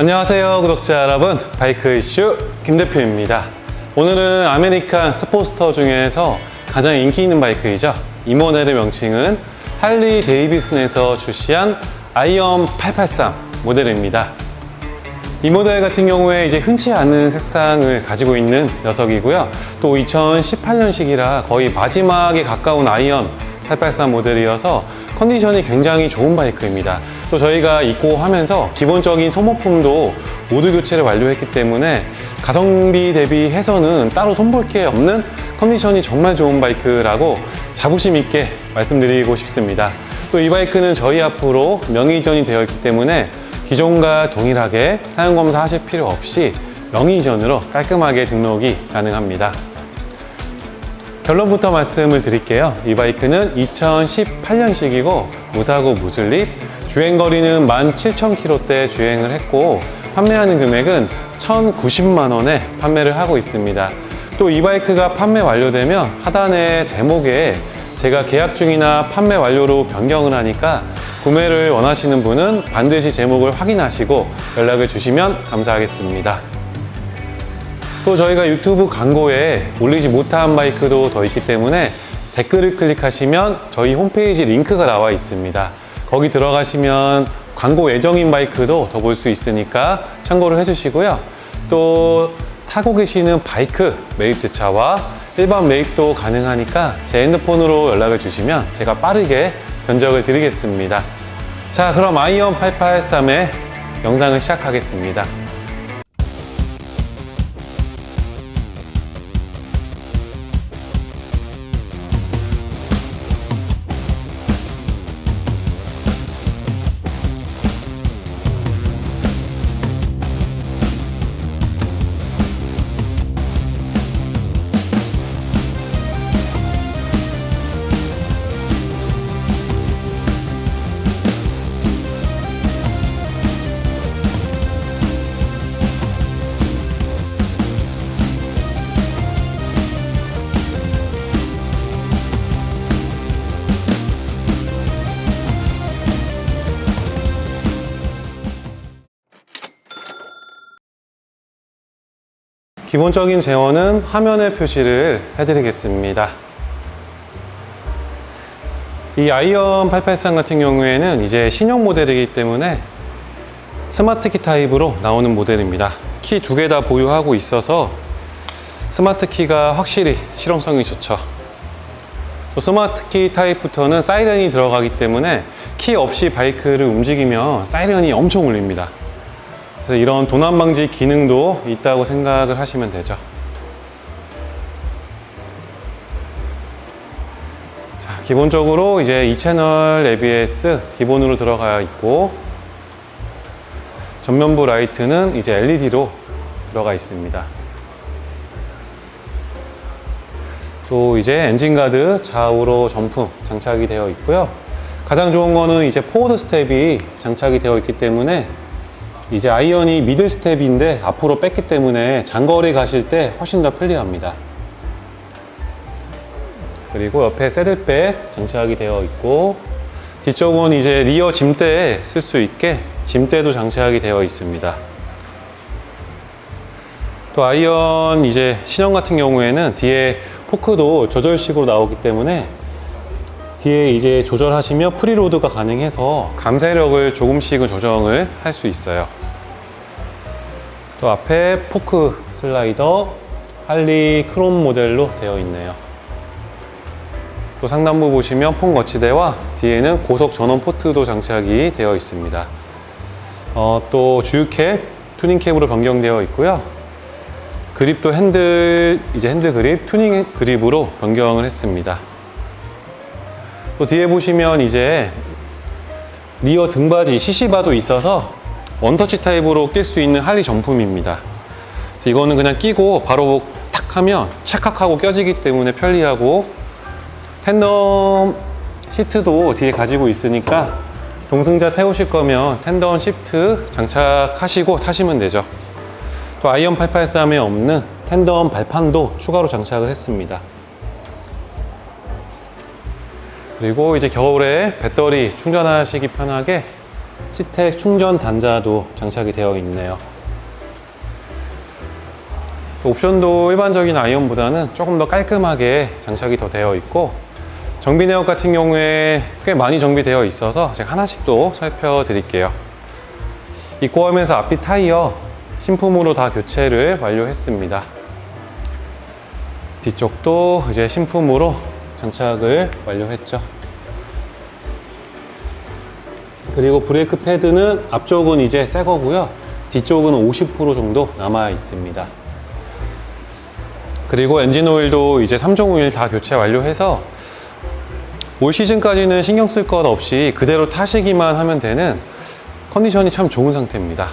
안녕하세요 구독자 여러분. 바이크 이슈 김 대표입니다. 오늘은 아메리칸 스포스터 중에서 가장 인기 있는 바이크이죠. 이 모델의 명칭은 할리 데이비슨에서 출시한 아이언 883 모델입니다. 이 모델 같은 경우에 이제 흔치 않은 색상을 가지고 있는 녀석이고요. 또 2018년식이라 거의 마지막에 가까운 아이언 883 모델이어서 컨디션이 굉장히 좋은 바이크입니다. 또 저희가 입고 하면서 기본적인 소모품도 모두 교체를 완료했기 때문에 가성비 대비해서는 따로 손볼 게 없는 컨디션이 정말 좋은 바이크라고 자부심 있게 말씀드리고 싶습니다. 또 이 바이크는 저희 앞으로 명의전이 되어 있기 때문에 기존과 동일하게 사용검사 하실 필요 없이 명의전으로 깔끔하게 등록이 가능합니다. 결론부터 말씀을 드릴게요. 이 바이크는 2018년식이고 무사고 무슬립, 주행거리는 17,000km대 주행을 했고 판매하는 금액은 1,090만 원에 판매를 하고 있습니다. 또 이 바이크가 판매 완료되면 하단의 제목에 제가 계약 중이나 판매 완료로 변경을 하니까 구매를 원하시는 분은 반드시 제목을 확인하시고 연락을 주시면 감사하겠습니다. 또 저희가 유튜브 광고에 올리지 못한 바이크도 더 있기 때문에 댓글을 클릭하시면 저희 홈페이지 링크가 나와 있습니다. 거기 들어가시면 광고 예정인 바이크도 더 볼 수 있으니까 참고를 해주시고요. 또 타고 계시는 바이크 매입 대차와 일반 매입도 가능하니까 제 핸드폰으로 연락을 주시면 제가 빠르게 견적을 드리겠습니다. 자, 그럼 아이언 883의 영상을 시작하겠습니다. 기본적인 제원은 화면에 표시를 해드리겠습니다. 이 아이언 883 같은 경우에는 이제 신형 모델이기 때문에 스마트 키 타입으로 나오는 모델입니다. 키 두 개 다 보유하고 있어서 스마트 키가 확실히 실용성이 좋죠. 또 스마트 키 타입부터는 사이렌이 들어가기 때문에 키 없이 바이크를 움직이면 사이렌이 엄청 울립니다. 그래서 이런 도난 방지 기능도 있다고 생각을 하시면 되죠. 자, 기본적으로 이제 이 채널 ABS 기본으로 들어가 있고 전면부 라이트는 이제 LED로 들어가 있습니다. 또 이제 엔진 가드 좌우로 전품 장착이 되어 있고요. 가장 좋은 거는 이제 포워드 스텝이 장착이 되어 있기 때문에 이제 아이언이 미들 스텝인데 앞으로 뺐기 때문에 장거리 가실 때 훨씬 더 편리합니다. 그리고 옆에 새들백 장착이 되어 있고 뒤쪽은 이제 리어 짐대에 쓸 수 있게 짐대도 장착이 되어 있습니다. 또 아이언 이제 신형 같은 경우에는 뒤에 포크도 조절식으로 나오기 때문에 뒤에 이제 조절하시면 프리로드가 가능해서 감쇄력을 조금씩은 조정을 할 수 있어요. 또 앞에 포크 슬라이더 할리 크롬 모델로 되어 있네요. 또 상단부 보시면 폰 거치대와 뒤에는 고속 전원 포트도 장착이 되어 있습니다. 어, 또 주유캡 투닝캡으로 변경되어 있고요. 그립도 핸들 이제 핸들 그립 투닝 그립으로 변경을 했습니다. 또 뒤에 보시면 이제 리어 등받이 CC바도 있어서 원터치 타입으로 낄 수 있는 할리 정품입니다. 이거는 그냥 끼고 바로 탁 하면 찰칵하고 껴지기 때문에 편리하고 텐덤 시트도 뒤에 가지고 있으니까 동승자 태우실 거면 텐덤 시트 장착하시고 타시면 되죠. 또 아이언 883에 없는 텐덤 발판도 추가로 장착을 했습니다. 그리고 이제 겨울에 배터리 충전하시기 편하게 시텍 충전 단자도 장착이 되어 있네요. 옵션도 일반적인 아이언보다는 조금 더 깔끔하게 장착이 더 되어 있고 정비 내역 같은 경우에 꽤 많이 정비되어 있어서 제가 하나씩 또 살펴드릴게요. 입고 하면서 앞뒤 타이어 신품으로 다 교체를 완료했습니다. 뒤쪽도 이제 신품으로 장착을 완료했죠. 그리고 브레이크 패드는 앞쪽은 이제 새 거고요. 뒤쪽은 50% 정도 남아 있습니다. 그리고 엔진 오일도 이제 3종 오일 다 교체 완료해서 올 시즌까지는 신경 쓸 것 없이 그대로 타시기만 하면 되는 컨디션이 참 좋은 상태입니다.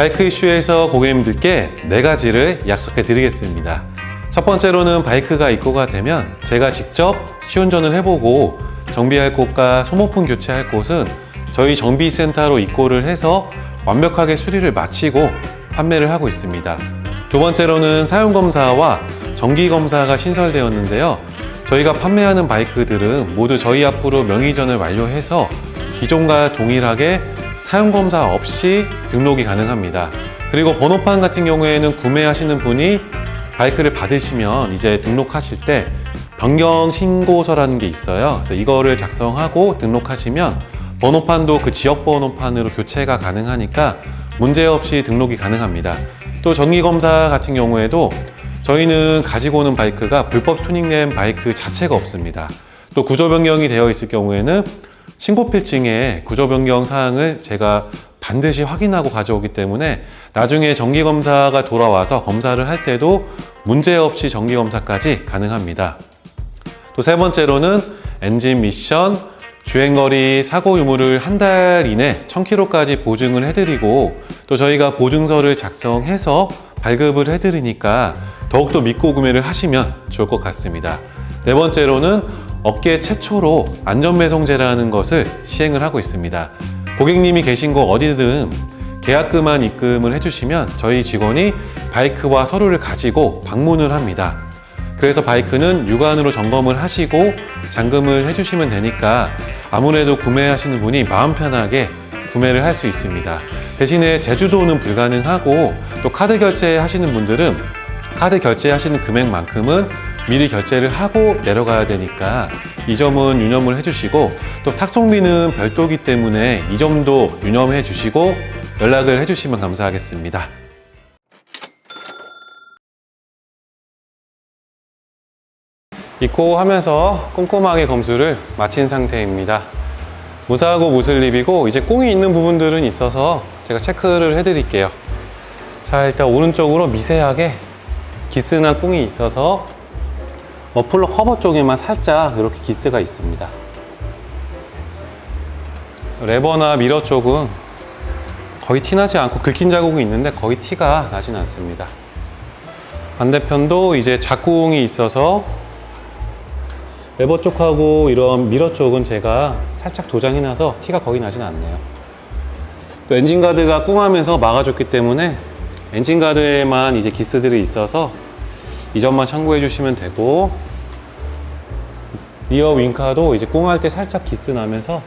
바이크 이슈에서 고객님들께 네 가지를 약속해 드리겠습니다. 첫 번째로는 바이크가 입고가 되면 제가 직접 시운전을 해보고 정비할 곳과 소모품 교체할 곳은 저희 정비센터로 입고를 해서 완벽하게 수리를 마치고 판매를 하고 있습니다. 두 번째로는 사용검사와 정기검사가 신설되었는데요. 저희가 판매하는 바이크들은 모두 저희 앞으로 명의전을 완료해서 기존과 동일하게 사용검사 없이 등록이 가능합니다. 그리고 번호판 같은 경우에는 구매하시는 분이 바이크를 받으시면 이제 등록하실 때 변경 신고서라는 게 있어요. 그래서 이거를 작성하고 등록하시면 번호판도 그 지역 번호판으로 교체가 가능하니까 문제없이 등록이 가능합니다. 또 정기검사 같은 경우에도 저희는 가지고 오는 바이크가 불법 투닝된 바이크 자체가 없습니다. 또 구조 변경이 되어 있을 경우에는 신고 필증에 구조 변경 사항을 제가 반드시 확인하고 가져오기 때문에 나중에 정기 검사가 돌아와서 검사를 할 때도 문제 없이 정기 검사까지 가능합니다. 또 세 번째로는 엔진 미션, 주행거리 사고 유무를 한 달 이내 1000km까지 보증을 해드리고 또 저희가 보증서를 작성해서 발급을 해드리니까 더욱더 믿고 구매를 하시면 좋을 것 같습니다. 네 번째로는 업계 최초로 안전배송제라는 것을 시행을 하고 있습니다. 고객님이 계신 곳 어디든 계약금만 입금을 해주시면 저희 직원이 바이크와 서류를 가지고 방문을 합니다. 그래서 바이크는 육안으로 점검을 하시고 잔금을 해주시면 되니까 아무래도 구매하시는 분이 마음 편하게 구매를 할 수 있습니다. 대신에 제주도는 불가능하고 또 카드 결제 하시는 분들은 카드 결제하시는 금액만큼은 미리 결제를 하고 내려가야 되니까 이 점은 유념을 해주시고 또 탁송비는 별도기 때문에 이 점도 유념해 주시고 연락을 해주시면 감사하겠습니다. 입고 하면서 꼼꼼하게 검수를 마친 상태입니다. 무사하고 무슬립이고 이제 꽁이 있는 부분들은 있어서 제가 체크를 해드릴게요. 자 일단 오른쪽으로 미세하게 기스난 꽁이 있어서 머플러 커버 쪽에만 살짝 이렇게 기스가 있습니다. 레버나 미러 쪽은 거의 티나지 않고 긁힌 자국이 있는데 거의 티가 나진 않습니다. 반대편도 이제 작궁이 있어서 레버 쪽하고 이런 미러 쪽은 제가 살짝 도장이 나서 티가 거의 나진 않네요. 또 엔진 가드가 꿍하면서 막아줬기 때문에 엔진 가드에만 이제 기스들이 있어서 이 점만 참고해 주시면 되고 리어 윙카도 이제 꽁할 때 살짝 기스 나면서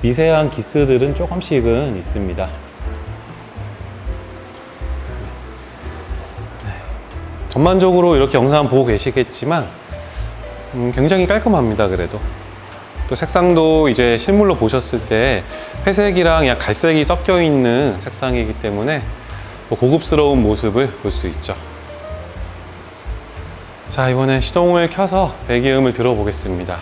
미세한 기스들은 조금씩은 있습니다. 전반적으로 이렇게 영상 보고 계시겠지만 음, 굉장히 깔끔합니다. 그래도 또 색상도 이제 실물로 보셨을 때 회색이랑 약 갈색이 섞여 있는 색상이기 때문에 뭐 고급스러운 모습을 볼 수 있죠. 자 이번에 시동을 켜서 배기음을 들어보겠습니다.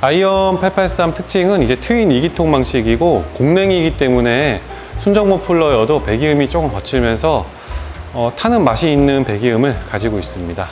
아이언 883 특징은 이제 트윈 2기통 방식이고 공랭이기 때문에 순정 머플러여도 배기음이 조금 거칠면서 어, 타는 맛이 있는 배기음을 가지고 있습니다.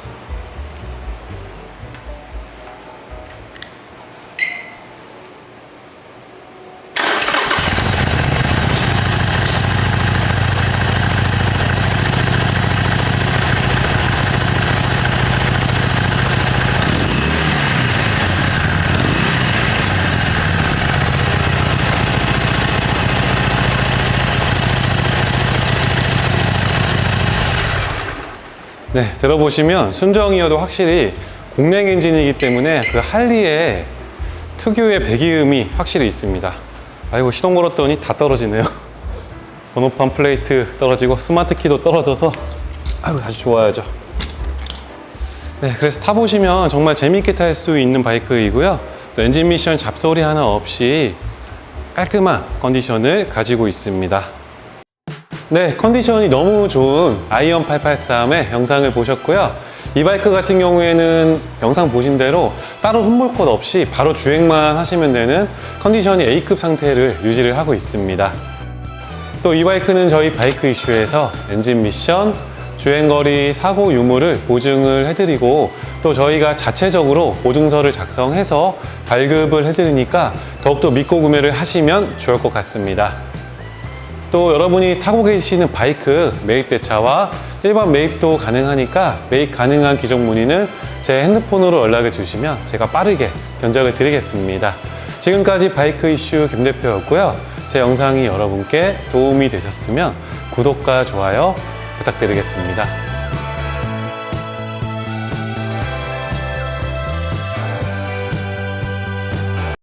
네, 들어보시면 순정이어도 확실히 공랭 엔진이기 때문에 그 할리의 특유의 배기음이 확실히 있습니다. 아이고, 시동 걸었더니 다 떨어지네요. 번호판 플레이트 떨어지고 스마트 키도 떨어져서 아이고, 다시 좋아야죠. 네, 그래서 타보시면 정말 재밌게 탈 수 있는 바이크이고요. 또 엔진 미션 잡소리 하나 없이 깔끔한 컨디션을 가지고 있습니다. 네, 컨디션이 너무 좋은 아이언 883의 영상을 보셨고요. 이 바이크 같은 경우에는 영상 보신 대로 따로 손볼 것 없이 바로 주행만 하시면 되는 컨디션이 A급 상태를 유지를 하고 있습니다. 또 이 바이크는 저희 바이크 이슈에서 엔진 미션, 주행거리, 사고 유무를 보증을 해드리고 또 저희가 자체적으로 보증서를 작성해서 발급을 해드리니까 더욱더 믿고 구매를 하시면 좋을 것 같습니다. 또 여러분이 타고 계시는 바이크 매입 대차와 일반 매입도 가능하니까 매입 가능한 기종 문의는 제 핸드폰으로 연락을 주시면 제가 빠르게 견적을 드리겠습니다. 지금까지 바이크 이슈 김 대표였고요. 제 영상이 여러분께 도움이 되셨으면 구독과 좋아요 부탁드리겠습니다.